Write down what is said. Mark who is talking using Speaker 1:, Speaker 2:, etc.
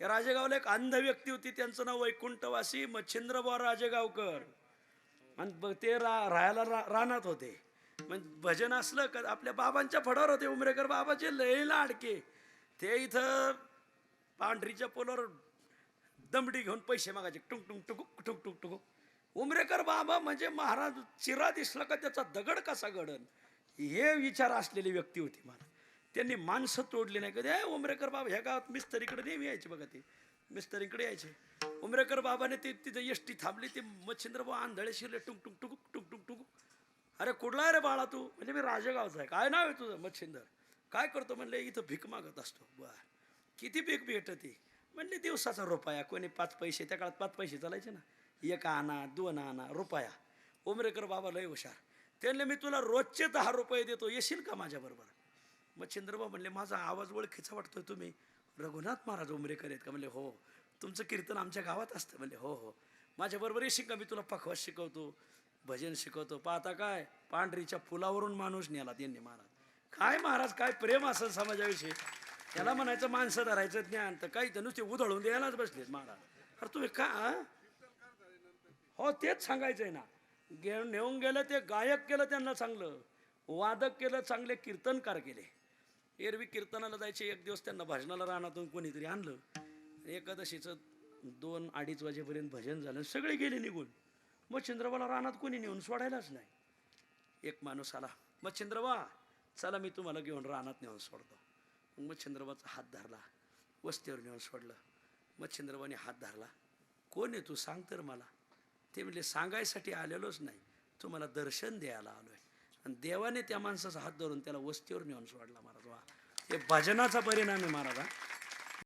Speaker 1: या राजेगावला एक अंध व्यक्ती होती त्यांचं नाव वैकुंठवासी मच्छिंद्रबा राजेगावकर. आणि ब- ते रा राहायला रा रानात होते. मग भजन असलं का आपल्या बाबांच्या फडावर होते उमरेकर बाबाचे लयला लाडके. ते इथं पांढरीच्या पोलावर दमडी घेऊन पैसे मागायचे टुंक टुंक टुकुक टुक टुक टुकुक उमरेकर बाबा म्हणजे महाराज चिरा दिसला का त्याचा दगड कसा गडन? हे विचार असलेली व्यक्ती होती मला. त्यांनी माणसं तोडली नाही. कधी "ए, उमरेकर बाबा ह्या गावात मिस्तरीकडे नेहमी यायचे बघा ते. मिस्तरीकडे यायचे. उमरेकर बाबाने ते तिथे एसटी थांबली ते मच्छिंद्रबाबा आंधळे शिरले टुंक टुंक टुकुक टुक टुक अरे कुठला आहे रे बाळा तू? म्हणजे मी राजगावचा आहे. काय नाव आहे तुझं? मच्छिंदर. काय करतो? म्हणले इथं भीक मागत असतो. बर. किती भीक भेटते? म्हणले दिवसाचा रुपया. कोणी पाच पैसे त्या काळात पाच पैसे चालायचे ना. एक आणा दोन आणा रुपया. उमरेकर बाबा लय हुशार. त्यांना मी तुला रोजचे दहा रुपये देतो. येशील का माझ्याबरोबर? मग चंद्रबा म्हणले माझा आवाज ओळखीचा वाटतोय तुम्ही. रघुनाथ महाराज उमरेकर आहेत का? म्हणले हो. तुमचं कीर्तन आमच्या गावात असतं. म्हणले हो हो. माझ्याबरोबरही शिका मी तुला पखवास शिकवतो भजन शिकवतो. पाहता काय पांढरीच्या फुलावरून माणूस नेला त्यांनी महाराज. काय महाराज काय प्रेम असेल समाजाविषयी? त्याला म्हणायचं माणसं धरायचं ज्ञान तर काही तर नुसते उधळून द्यायलाच बसलेत महाराज. अरे तुम्ही का हो तेच सांगायचं आहे ना. गे नेऊन गेलं ते गायक केलं त्यांना चांगलं वादक केलं चांगले कीर्तनकार केले. एरवी कीर्तनाला जायचे एक दिवस त्यांना भजनाला रानातून कोणीतरी आणलं. एकादशीचं दोन अडीच वाजेपर्यंत भजन झालं सगळे गेले निघून. मग चंद्रबाला रानात कोणी नेऊन सोडायलाच नाही. एक माणूस आला मग चंद्रबा चला मी तुम्हाला घेऊन रानात नेऊन सोडतो. मग मग चंद्रबाचा हात धरला वस्तीवर नेऊन सोडलं. मग चंद्रबाने हात धरला कोण आहे तू? सांग तर मला. ते म्हणले सांगायसाठी आलेलोच नाही. तुम्हाला दर्शन द्यायला आलो आहे आणि देवाने त्या माणसाचा हात धरून त्याला वस्तीवर नेऊन सोडला महाराज वा हे भजनाचा परिणाम आहे महाराज हा.